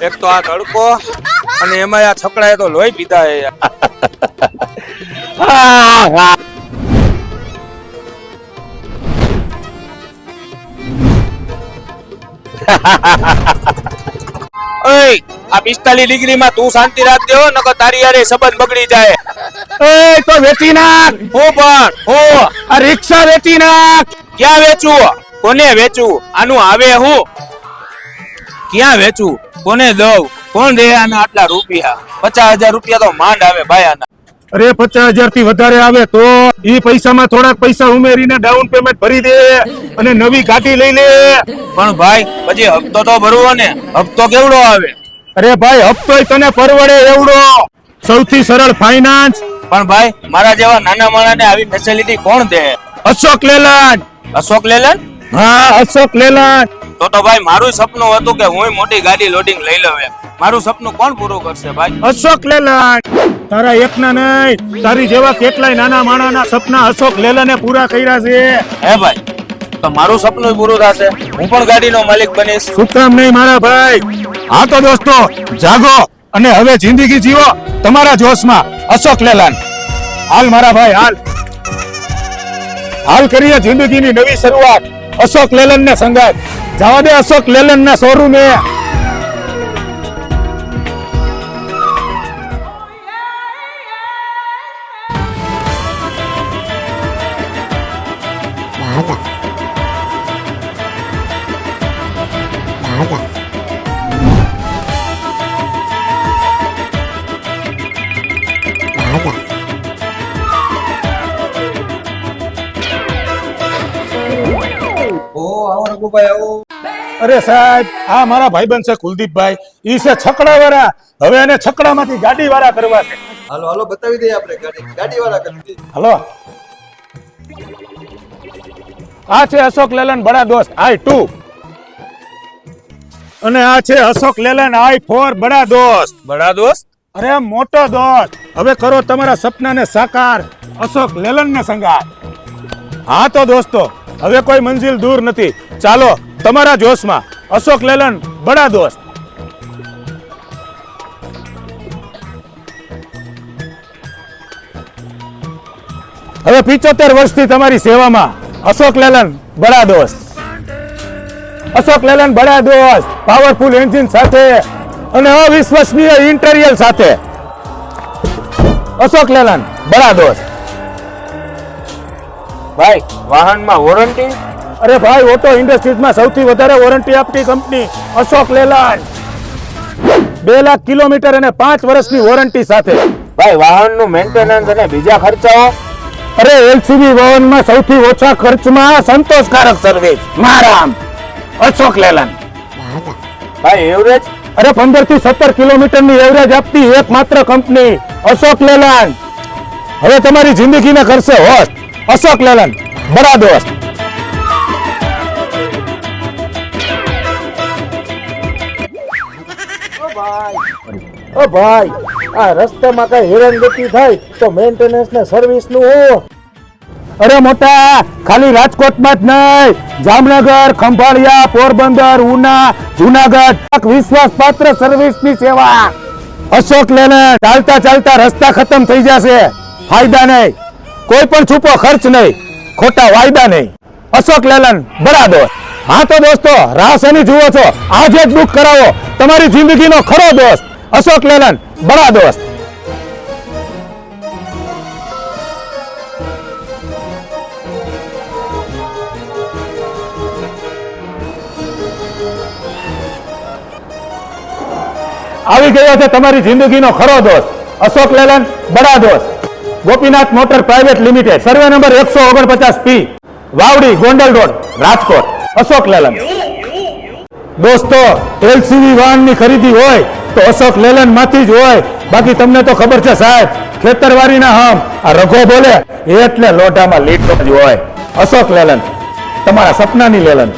એક તો આ તડકો અને એમાં આ છકડાએ તો લોહી પીધા હે ઓય આ પિસ્તાલીસ ડિગ્રી માં તું શાંતિ રાખજે હો નકર તારી યારે સંબંધ બગડી જાય. એ તો વેચી નાખ. હું પણ હું. આ રિક્ષા વેચી નાખ. ક્યાં વેચવું? કોને વેચવું? આનું આવે હું? ક્યાં વેચવું? કોને દઉં? કોણ દે આના આટલા રૂપિયા? પચાસ હજાર રૂપિયા તો માંડ આવે ભાઈ આના. અરે પચાસ હજારથી વધારે આવે તો એ પૈસામાં થોડાક પૈસા ઉમેરીને ડાઉન પેમેન્ટ ભરી દે અને નવી ગાડી લઈ લે પણ ભાઈ પછી હપ્તો તો ભરવો ને. હપ્તો કેવડો આવે? અરે ભાઈ હપ્તો તને પરવડે એવડો. સૌથી સરળ ફાઇનાન્સ પણ ભાઈ મારા જેવા નાના માણસને આવી ફેસિલિટી કોણ દે? અશોક લેલાન્ડ અશોક લેલન? હા અશોક લેલન. તો તો ભાઈ મારું સપનું હતું કે હું મોટી ગાડી લોડિંગ લઈ લઉં એમ. મારું સપનું કોણ પૂરું કરશે ભાઈ? અશોક લેલન. તારા એકના નહીં તારી જેવા કેટલાય નાના માણાના સપના અશોક લેલને પૂરા કર્યા છે. હે ભાઈ તો મારું સપનું પૂરું થશે. હું પણ ગાડીનો માલિક બનીશ. શું કામ નહીં મારા ભાઈ? હા તો દોસ્તો જાગો અને હવે જિંદગી જીવો તમારા જોશમાં. અશોક લેલાન. હાલ મારા ભાઈ હાલ. હાલ કરીએ જિંદગીની નવી શરૂઆત. અશોક લેલન ને સંગાત જવા દે અશોક લેલન ના શોરૂમે Nada. અરે સાહેબ આ મારા ભાઈબંધ છે કુલદીપભાઈ. ઈ છે છકડા વાળા હવે એને છકડામાંથી ગાડી વાળા કરવા છે. હાલો હાલો બતાવી દઈએ આપણે ગાડી. ગાડી વાળા કરી દઈએ. હલો. આ છે અશોક લેલન બડા દોસ્ત આઈ ટુ. અને આ છે અશોક લેલન આઈ ફોર બડા દોસ્ત. બડા દોસ્ત? અરે મોટો દોસ્ત. હવે કરો તમારા સપનાને સાકાર. અશોક લેલન ને સંગાર હા તો દોસ્તો હવે કોઈ મંજિલ દૂર નથી. ચાલો, તમારા જોશમાં, અશોક લેલન, બડા દોસ્ત. હવે પિચોતેર વર્ષથી તમારી સેવામાં, અશોક લેલન, બડા દોસ્ત. અશોક લેલન, બડા દોસ્ત પાવરફુલ એન્જિન સાથે અને અવિશ્વસનીય ઇન્ટરિયલ સાથે. અશોક લેલન, બડા દોસ્ત. ભાઈ વાહનમાં વોરંટી અરે ભાઈ ઓટો ઇન્ડસ્ટ્રીઝમાં સૌથી વધારે વોરંટી આપતી કંપની અશોક લેલન. બે લાખ કિલોમીટર અને પાંચ વર્ષની વોરંટી સાથે. ભાઈ વાહનનું મેન્ટેનન્સ અને બીજા ખર્ચાઓ? અરે એલસીબી વાહનમાં સૌથી ઓછા ખર્ચમાં સંતોષકારક સર્વિસ મારામ. અશોક લેલન. ભાઈ એવરેજ અરે પંદરથી સત્તર કિલોમીટરની એવરેજ આપતી એકમાત્ર કંપની અશોક લેલન. હવે તમારી જિંદગીને કરશે હોસ્ટ અશોક લેલન બરા દોસ્ત. ઓ ભાઈ આ રસ્તામાં કઈ હેરાનગતિ થાય તો મેન્ટેનન્સ ને સર્વિસનું હો. અરે મોટા ખાલી રાજકોટમાં જ નહીં જામનગર ખંભાળિયા પોરબંદર ઉના જુનાગઢ વિશ્વાસપાત્ર સર્વિસની સેવા. અશોક લેને ચાલતા ચાલતા રસ્તા ખતમ થઈ જશે. ફાયદા નહીં. કોઈ પણ છૂપો ખર્ચ નહીં, ખોટા વાયદા નહીં. અશોક લેલન, બરાબર. હા તો દોસ્તો, રાહ શેની જુઓ છો? આજે જ બુક કરાવો. તમારી જિંદગીનો ખરો દોસ્ત. અશોક લેલન બરા દોસ્ત આવી ગયો છે તમારી જિંદગીનો ખરો દોસ્ત. Ashok Leyland Bada Dost Gopinath motor private limited. Survey number એકસો ઓગણપચાસ પી. વાવડી, ગોંડલ રોડ, રાજકોટ. અશોક લેલન. દોસ્તો, એલસીવી વાહનની ખરીદી હોય તો અશોક લેલનમાંથી જ હોય. બાકી તમને તો ખબર છે સાહેબ, ખેતરવાડીના હમ. આ રઘો બોલે, એટલે લોઢામાં લીટો જ હોય. અશોક લેલન, તમારા સપનાની લેલન.